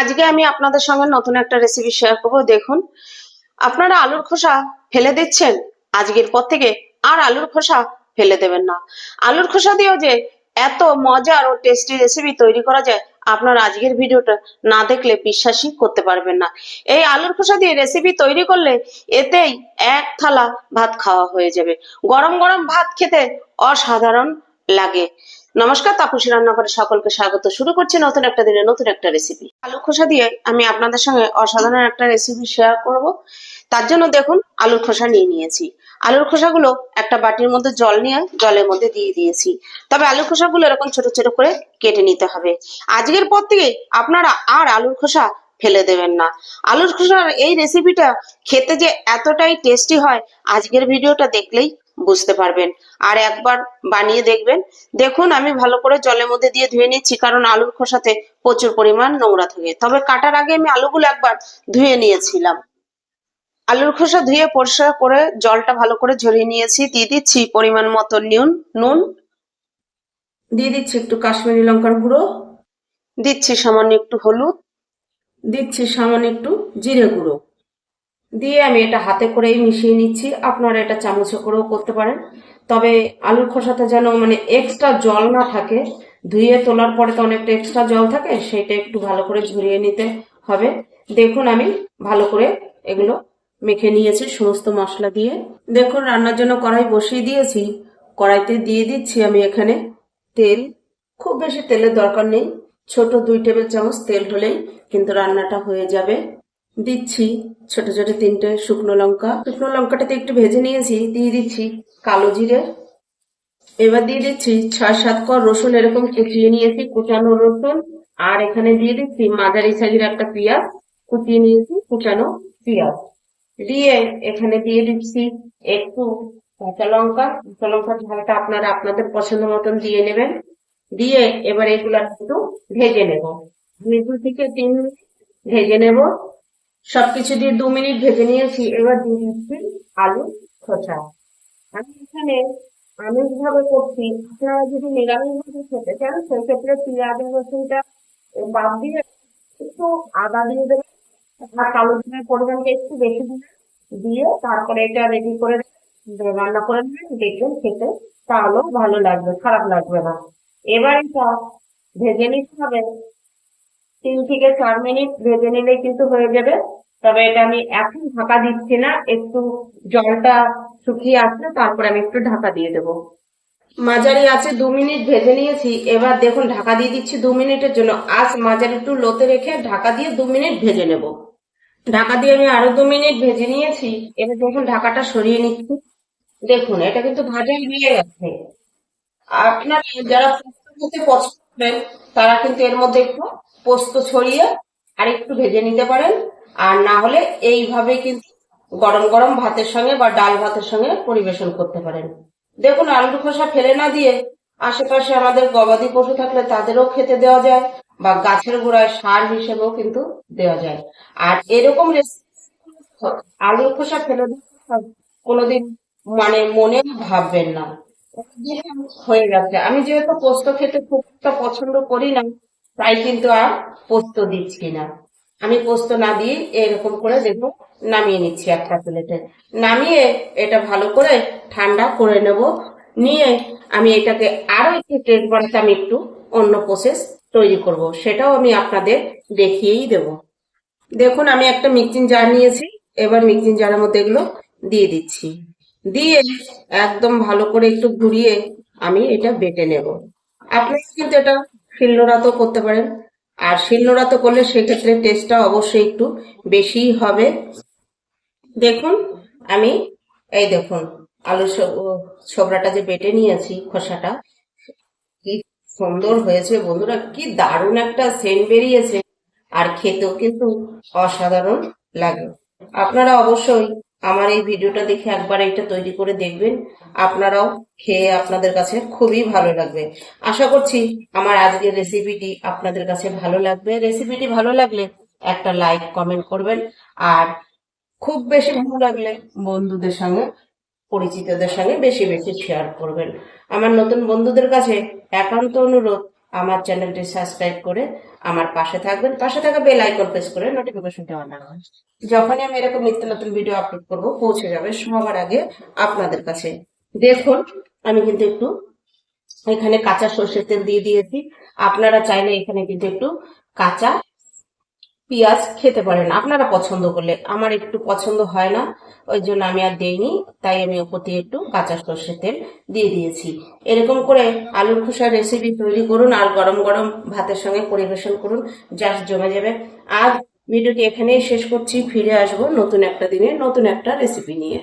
আজকে আমি আপনাদের সঙ্গে নতুন একটা রেসিপি শেয়ার করব। দেখুন, আপনারা আলুর খোসা ফেলে দিচ্ছেন, আজকের পর থেকে আর আলুর খোসা ফেলে দেবেন না। আলুর খোসা দিয়েও যে এত মজার ও টেস্টি রেসিপি তৈরি করা যায়, আপনারা আজকের ভিডিওটা না দেখলে বিশ্বাসই করতে পারবেন না। এই আলুর খোসা দিয়ে রেসিপি তৈরি করলে এতেই এক থালা ভাত খাওয়া হয়ে যাবে। গরম গরম ভাত খেতে অসাধারণ লাগে। নমস্কার, তাপসী রান্নাঘরে সকলকে স্বাগত। শুরু করছি নতুন একটা দিনে নতুন একটা রেসিপি আলু খোসা দিয়ে আমি আপনাদের সঙ্গে অসাধারণ একটা রেসিপি শেয়ার করব। তার জন্য দেখুন, আলুর খোসা নিয়ে নিয়েছি। আলুর খোসাগুলো একটা বাটির মধ্যে জল নিয়ে জলের মধ্যে দিয়ে দিয়েছি। তবে আলুর খোসাগুলো এরকম ছোট ছোট করে কেটে নিতে হবে। আজকের পর থেকে আপনারা আর আলুর খোসা ফেলে দেবেন না। আলুর খোসার এই রেসিপিটা খেতে যে এতটাই টেস্টি হয়, আজকের ভিডিওটা দেখলেই বুঝতে পারবেন। আর একবার বানিয়ে দেখবেন। দেখুন আমি ভালো করে জলের মধ্যে দিয়ে ধুয়ে নিচ্ছি কারণ আলুর খোসাতে প্রচুর পরিমাণ নোংরা থাকে। তবে কাটার আগে আমি আলুগুলো একবার ধুয়ে নিয়েছিলাম। আলুর খোসা ধুয়ে পরিষ্কার করে জলটা ভালো করে ঝরিয়ে নিয়েছি। দিয়ে দিচ্ছি পরিমাণ মতো নুন নুন। দিয়ে দিচ্ছি একটু কাশ্মীরি লঙ্কার গুঁড়ো। দিচ্ছি সামান্য একটু হলুদ। দিচ্ছি সামান্য একটু জিরে গুঁড়ো। দিয়ে আমি এটা হাতে করেই মিশিয়ে নিচ্ছি। আপনারা এটা চামচে করেও করতে পারেন। তবে আলুর খোসাতে যেন মানে এক্সট্রা জল না থাকে, ধুয়ে তোলার পরে তো অনেকটা এক্সট্রা জল থাকে সেটা একটু ভালো করে ঝরিয়ে নিতে হবে। দেখুন আমি ভালো করে এগুলো মেখে নিয়েছি সমস্ত মশলা দিয়ে। দেখুন রান্নার জন্য কড়াই বসিয়ে দিয়েছি। কড়াইতে দিয়ে দিচ্ছি আমি এখানে তেল। খুব বেশি তেলের দরকার নেই। ছোট দুই টেবিল চামচ তেল হলেই কিন্তু রান্নাটা হয়ে যাবে। দিচ্ছি ছোট ছোট তিনটে শুকনো লঙ্কা। শুকনো লঙ্কাটাতে একটু ভেজে নিয়েছি, দিয়ে দিচ্ছি কালো জিরে। এবার দিয়ে দিচ্ছি ছয় সাত কর রসুন, এরকম কুচিয়ে নিয়েছি, কুচানো রসুন। আর এখানে দিয়ে দিচ্ছি মাঝারি সাইজের একটা পেঁয়াজ, কুচিয়ে নিয়েছি, কুচানো পেঁয়াজ। দিয়ে এখানে দিয়ে দিচ্ছি একটু কাঁচা লঙ্কা। কাঁচা লঙ্কার ঝালটা আপনারা আপনাদের পছন্দ মতন দিয়ে নেবেন। দিয়ে এবার এগুলো একটু ভেজে নেব। আমি দু থেকে তিন ভেজে নেব। সবকিছু দিয়ে দু মিনিট ভেজে নিয়েছি। এবার দিয়ে দিচ্ছি আলু খোসা আমি এখানে আমিষ ভাবে করছি, আপনারা যদি নিরামিষ ভাবে খেতে চান, সেক্ষেত্রে পেঁয়াজ রসুনটা বাদ দিয়ে একটু আদা দিয়ে দেবেন, আর কালো জিরার পরিমাণটা একটু বেশি দিবেন। দিয়ে তারপরে এটা রেডি করে রান্না করে নেবেন। দেখবেন খেতে তাহলেও ভালো লাগবে, খারাপ লাগবে না। এবার এটা ভেজে নিতে হবে। তিন থেকে চার মিনিট ভেজে নিলে কিন্তু হয়ে যাবে। তবে এটা আমি এখন ঢাকা দিচ্ছি না, একটু জলটা শুকিয়ে আসলে তারপরে আমি একটু ঢাকা দিয়ে দেবো। মাঝারি আছে দু মিনিট ভেজে নিয়েছি, এবার দেখুন ঢাকা দিয়ে দিচ্ছি দু মিনিটের জন্য। আজ মাঝারি একটু লোতে রেখে ঢাকা দিয়ে দু মিনিট ভেজে নেব। ঢাকা দিয়ে আমি আরও দু মিনিট ভেজে নিয়েছি, এবার দেখুন ঢাকাটা সরিয়ে নিচ্ছি। দেখুন, এটা কিন্তু ভাজা হয়ে গেছে। আপনারা যারা পছন্দ তারা কিন্তু এর মধ্যে একটু পোস্ত ছড়িয়ে আর একটু ভেজে নিতে পারেন। আর না হলে এইভাবে কিন্তু গরম গরম ভাতের সঙ্গে বা ডাল ভাতের সঙ্গে পরিবেশন করতে পারেন। দেখুন, আলুর খোসা ফেলে না দিয়ে আশেপাশে আমাদের গবাদি পশু থাকলে তাদেরও খেতে দেওয়া যায় বা গাছের গোড়ায় সার হিসেবেও কিন্তু দেওয়া যায়। আর এরকম আলুর খোসা ফেলে কোনোদিন মানে মনে ভাববেন না। হয়ে গেছে। আমি যেহেতু পোস্ত খেতে খুব পছন্দ করি না, তাই কিন্তু আর পোস্ত দিচ্ছি না। আমি পোস্ত না দিয়ে এরকম করে দেখব নামিয়ে নিচ্ছি একটা প্লেটে। নামিয়ে এটা ভালো করে ঠান্ডা করে নেব। নিয়ে আমি এটাকে আরও একটু টেস্ট বানাতে আমি একটু অন্য প্রসেস তৈরি করব। সেটাও আমি আপনাদের দেখিয়েই দেব। দেখুন, আমি একটা মিক্সিং জার নিয়েছি। এবার মিক্সিং জারের মধ্যে এগুলো দিয়ে দিচ্ছি। দিয়ে একদম ভালো করে একটু ঘুরিয়ে আমি এটা বেটে নেব। আপনারা কিন্তু এটা শিলনোড়াতেও করতে পারেন। আর শিলনোড়াতে করলে সেক্ষেত্রে টেস্টটা অবশ্যই একটু বেশিই হবে। দেখুন, আমি এই দেখুন, আলু ছোবড়াটা যে বেটে নিয়েছি খোসাটা, কি সুন্দর হয়েছে বন্ধুরা, কি দারুণ একটা সেন্ট বেরিয়েছে। আর খেতেও কিন্তু অসাধারণ লাগে। আপনারা অবশ্যই আমার এই ভিডিওটা দেখে একবার এটা তৈরি করে দেখবেন। আপনারাও খেয়ে আপনাদের কাছে খুবই ভালো লাগবে। আশা করছি আমার আজকের রেসিপিটি আপনাদের কাছে ভালো লাগবে। রেসিপিটি ভালো লাগলে একটা লাইক কমেন্ট করবেন। আর খুব বেশি ভালো লাগলে বন্ধুদের সঙ্গে, পরিচিতদের সঙ্গে বেশি বেশি শেয়ার করবেন। আমার নতুন বন্ধুদের কাছে একান্ত অনুরোধ আমার চ্যানেলটি সাবস্ক্রাইব করে আমার পাশে থাকবেন। পাশে থাকা বেল আইকন প্রেস করে নোটিফিকেশনটা অন হয় যখনই আমি এরকম নিত্য নতুন ভিডিও আপলোড করব, পৌঁছে যাবে সবার আগে আপনাদের কাছে। দেখুন, আমি কিন্তু একটু এখানে কাঁচা সর্ষের তেল দিয়ে দিয়েছি। আপনারা চাইলে এখানে কিন্তু একটু কাঁচা পেঁয়াজ খেতে পারেন। আপনারা পছন্দ করলে। আমার একটু পছন্দ হয় না, ওই জন্য আমি আর দেইনি, তাই আমি ওপরে দিয়ে একটু কাঁচা সর্ষের তেল দিয়ে দিয়েছি। এরকম করে আলুর খোসার রেসিপি তৈরি করুন আর গরম গরম ভাতের সঙ্গে পরিবেশন করুন জাস্ট জমে যাবে। আর ভিডিওটি এখানেই শেষ করছি, ফিরে আসব নতুন একটা দিনে নতুন একটা রেসিপি নিয়ে।